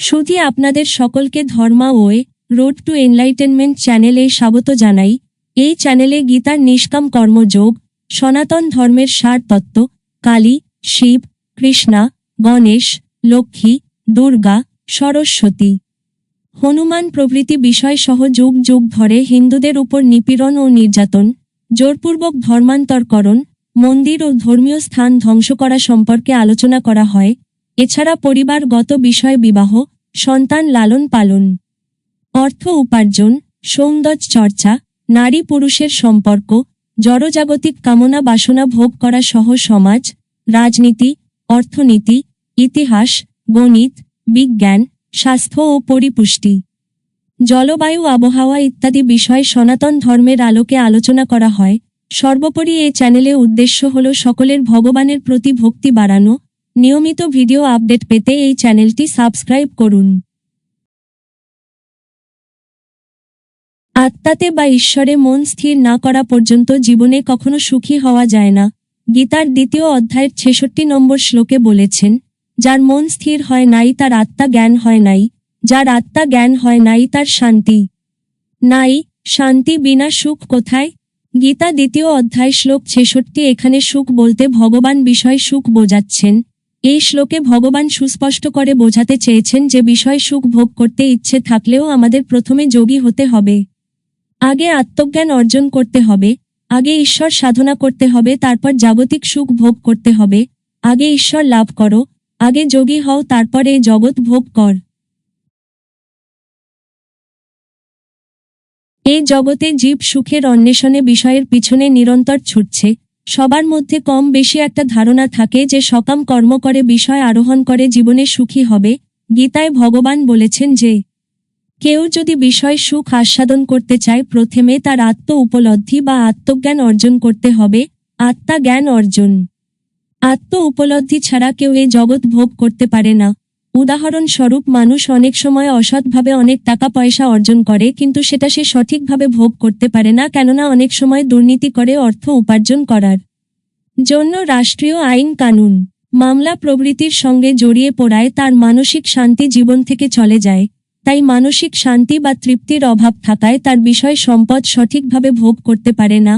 শুধু আপনাদের সকলকে Dharma Way, Road to Enlightenment চ্যানেলে স্বাগত জানাই। এই চ্যানেলে গীতার নিষ্কাম কর্মযোগ, সনাতন ধর্মের সার তত্ত্ব, কালী, শিব, কৃষ্ণা, গণেশ, লক্ষ্মী, দুর্গা, সরস্বতী। হনুমান প্রভৃতি বিষয় সহ যুগ যুগ ধরে হিন্দুদের উপর নিপীড়ন ও নির্যাতন, জোরপূর্বক ধর্মান্তরকরণ, মন্দির ও ধর্মীয় স্থান ধ্বংস করা সম্পর্কে আলোচনা করা হয়। এছাড়া পরিবারগত বিষয় বিবাহ, সন্তান লালন পালন, অর্থ উপার্জন, সৌন্দর্য চর্চা, নারী পুরুষের সম্পর্ক, জড়জাগতিক কামনা বাসনা ভোগ করা সহ সমাজ, রাজনীতি, অর্থনীতি, ইতিহাস, গণিত, বিজ্ঞান, স্বাস্থ্য ও পরিপুষ্টি, জলবায়ু, আবহাওয়া ইত্যাদি বিষয় সনাতন ধর্মের আলোকে আলোচনা করা হয়। সর্বোপরি এই চ্যানেলে উদ্দেশ্য হল সকলের ভগবানের প্রতি ভক্তি বাড়ানো নিয়মিত ভিডিও আপডেট পেতে এই চ্যানেলটি সাবস্ক্রাইব করুন। আত্মাতে বা ঈশ্বরে মন স্থির না করা পর্যন্ত জীবনে কখনো সুখী হওয়া যায় না। গীতার দ্বিতীয় অধ্যায়ের ছেষট্টি নম্বর শ্লোকে বলেছেন, যার মন স্থির হয় নাই, তার আত্মা জ্ঞান হয় নাই। যার আত্মা জ্ঞান হয় নাই, তার শান্তি নাই। শান্তি বিনা সুখ কোথায়? গীতা দ্বিতীয় অধ্যায় শ্লোক ছেষট্টি এখানে সুখ বলতে ভগবান বিষয় সুখ বোঝাচ্ছেন। এই শ্লোকে ভগবান সুস্পষ্ট করে বোঝাতে চেয়েছেন যে বিষয় সুখ ভোগ করতে ইচ্ছে থাকলেও আমাদের প্রথমে যোগী হতে হবে। আগে আত্মজ্ঞান অর্জন করতে হবে, আগে ঈশ্বর সাধনা করতে হবে, তারপর জাগতিক সুখ ভোগ করতে হবে, আগে ঈশ্বর লাভ করো, আগে যোগী হও, তারপর এই জগৎ ভোগ কর। এই জগতে জীব সুখের অন্বেষণে বিষয়ের পিছনে নিরন্তর ছুটছে সবার মধ্যে কম বেশি একটা ধারণা থাকে যে সকাম কর্ম করে, বিষয় আরোহণ করে, জীবনে সুখী হবে। গীতায় ভগবান বলেছেন যে, কেউ যদি বিষয় সুখ আস্বাদন করতে চায়, প্রথমে তার আত্ম উপলব্ধি বা আত্মজ্ঞান অর্জন করতে হবে। আত্মা জ্ঞান অর্জন। আত্ম উপলব্ধি ছাড়া কেউ এ জগৎ ভোগ করতে পারে না। উদাহরণস্বরূপ, মানুষ অনেক সময় অসৎভাবে অনেক টাকা পয়সা অর্জন করে, কিন্তু সেটা সে সঠিকভাবে ভোগ করতে পারে না, কেননা অনেক সময় দুর্নীতি করে অর্থ উপার্জন করার জন্য রাষ্ট্রীয় আইন কানুন। মামলা প্রবৃত্তির সঙ্গে জড়িয়ে পড়ায় তার মানসিক শান্তি জীবন থেকে চলে যায়। তাই মানসিক শান্তি বা তৃপ্তির অভাব থাকায় তার বিষয় সম্পদ সঠিকভাবে ভোগ করতে পারে না।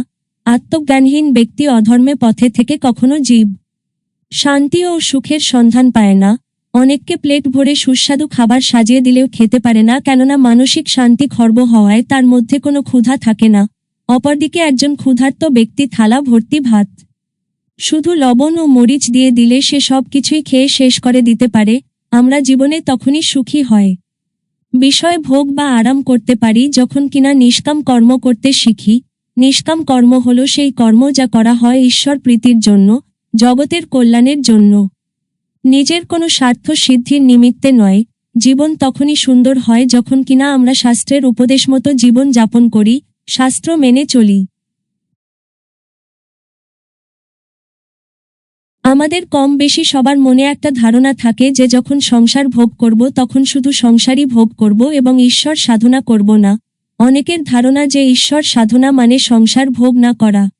আত্মজ্ঞানহীন ব্যক্তি অধর্মে পথে থেকে কখনো জীব শান্তি ও সুখের সন্ধান পায় না। অনেককে প্লেট ভরে সুস্বাদু খাবার সাজিয়ে দিলেও খেতে পারে না, কেননা মানসিক শান্তি খর্ব হওয়ায় তার মধ্যে কোনো ক্ষুধা থাকে না। অপরদিকে একজন ক্ষুধার্ত ব্যক্তি থালা ভর্তি ভাত শুধু লবণ ও মরিচ দিয়ে দিলে সে সব কিছুই খেয়ে শেষ করে দিতে পারে, আমরা জীবনে তখনই সুখী হয়। বিষয় ভোগ বা আরাম করতে পারি যখন কিনা নিষ্কাম কর্ম করতে শিখি। নিষ্কাম কর্ম হল সেই কর্ম যা করা হয় ঈশ্বর প্রীতির জন্য, জগতের কল্যাণের জন্য। নিজের কোনো স্বার্থ সিদ্ধির নিমিত্তে নয়, জীবন তখনই সুন্দর হয় যখন কিনা আমরা শাস্ত্রের উপদেশ মতো জীবন যাপন করি, শাস্ত্র মেনে চলি। আমাদের কম বেশি সবার মনে একটা ধারণা থাকে যে যখন সংসার ভোগ করব, তখন শুধু সংসারই ভোগ করব এবং ঈশ্বর সাধনা করব না। অনেকের ধারণা যে ঈশ্বর সাধনা মানে সংসার ভোগ না করা।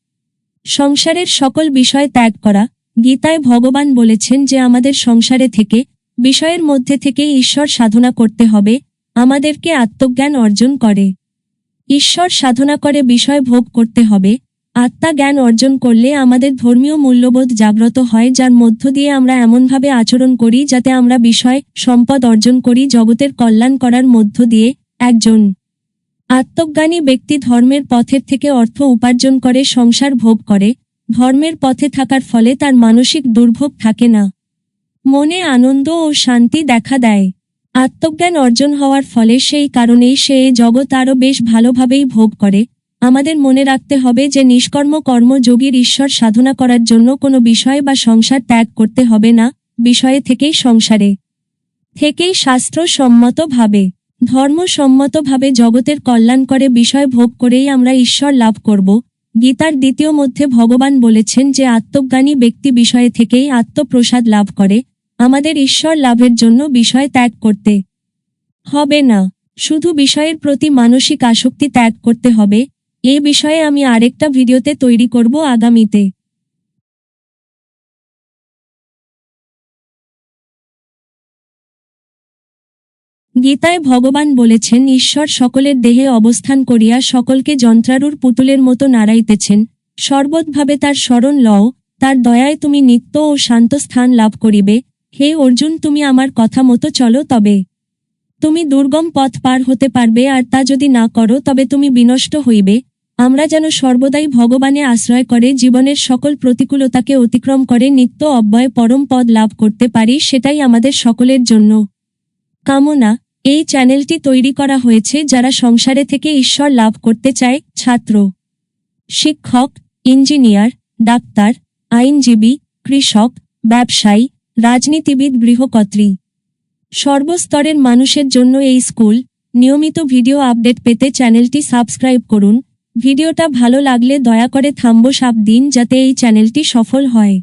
সংসারের সকল বিষয় ত্যাগ করা। গীতায় ভগবান বলেছেন যে আমাদের সংসারে থেকে, বিষয়ের মধ্যে থেকে ঈশ্বর সাধনা করতে হবে, আমাদেরকে আত্মজ্ঞান অর্জন করে। ঈশ্বর সাধনা করে বিষয় ভোগ করতে হবে আত্মা জ্ঞান অর্জন করলে আমাদের ধর্মীয় মূল্যবোধ জাগ্রত হয়, যার মধ্য দিয়ে আমরা এমনভাবে আচরণ করি যাতে আমরা বিষয়, সম্পদ অর্জন করি, জগতের কল্যাণ করার মধ্য দিয়ে। একজন আত্মজ্ঞানী ব্যক্তি ধর্মের পথের থেকে অর্থ উপার্জন করে, সংসার ভোগ করে। ধর্মের পথে থাকার ফলে তার মানসিক দুর্ভোগ থাকে না। মনে আনন্দ ও শান্তি দেখা দেয়। আত্মজ্ঞান অর্জন হওয়ার ফলে সেই কারণেই সে জগৎ আরও বেশ ভালোভাবেই ভোগ করে। আমাদের মনে রাখতে হবে যে নিষ্কর্ম কর্মযোগীর ঈশ্বর সাধনা করার জন্য কোনো বিষয় বা সংসার ত্যাগ করতে হবে না, বিষয়ে থেকেই সংসারে। থেকেই শাস্ত্র সম্মতভাবে। ধর্মসম্মতভাবে জগতের কল্যাণ করে বিষয় ভোগ করেই আমরা ঈশ্বর লাভ করব। গীতার দ্বিতীয় মধ্যে ভগবান বলেছেন যে আত্মজ্ঞানী ব্যক্তি বিষয়ে থেকেই আত্মপ্রসাদ লাভ করে, আমাদের ঈশ্বর লাভের জন্য বিষয় ত্যাগ করতে হবে না। শুধু বিষয়ের প্রতি মানসিক আসক্তি ত্যাগ করতে হবে এ বিষয়ে আমি আরেকটা ভিডিওতে তৈরি করব আগামীতে। গীতায় ভগবান বলেছেন, ঈশ্বর সকলের দেহে অবস্থান করিয়া সকলকে যন্ত্রারুর পুতুলের মতো নাড়াইতেছেন। সর্বতভাবে তার স্মরণ লও, তার দয়ায় তুমি নিত্য ও শান্ত স্থান লাভ করিবে। হে অর্জুন, তুমি আমার কথা মতো চলো তবে। তুমি দুর্গম পথ পার হতে পারবে আর তা যদি না করো, তবে তুমি বিনষ্ট হইবে। আমরা যেন সর্বদাই ভগবানে আশ্রয় করে, জীবনের সকল প্রতিকূলতাকে অতিক্রম করে, নিত্য অব্যয় পরম পদ লাভ করতে পারি, সেটাই আমাদের সকলের জন্য। কামনা, এই চ্যানেলটি তৈরি করা হয়েছে যারা সংসারে থেকে ঈশ্বর লাভ করতে চায়, ছাত্র, শিক্ষক, ইঞ্জিনিয়ার, ডাক্তার, আইনজীবী, কৃষক, ব্যবসায়ী, রাজনীতিবিদ, গৃহকর্ত্রী। সর্বস্তরের মানুষের জন্য এই স্কুল নিয়মিত ভিডিও আপডেট পেতে চ্যানেলটি সাবস্ক্রাইব করুন ভিডিওটা ভালো লাগলে দয়া করে থাম্বো সাপ দিন যাতে এই চ্যানেলটি সফল হয়।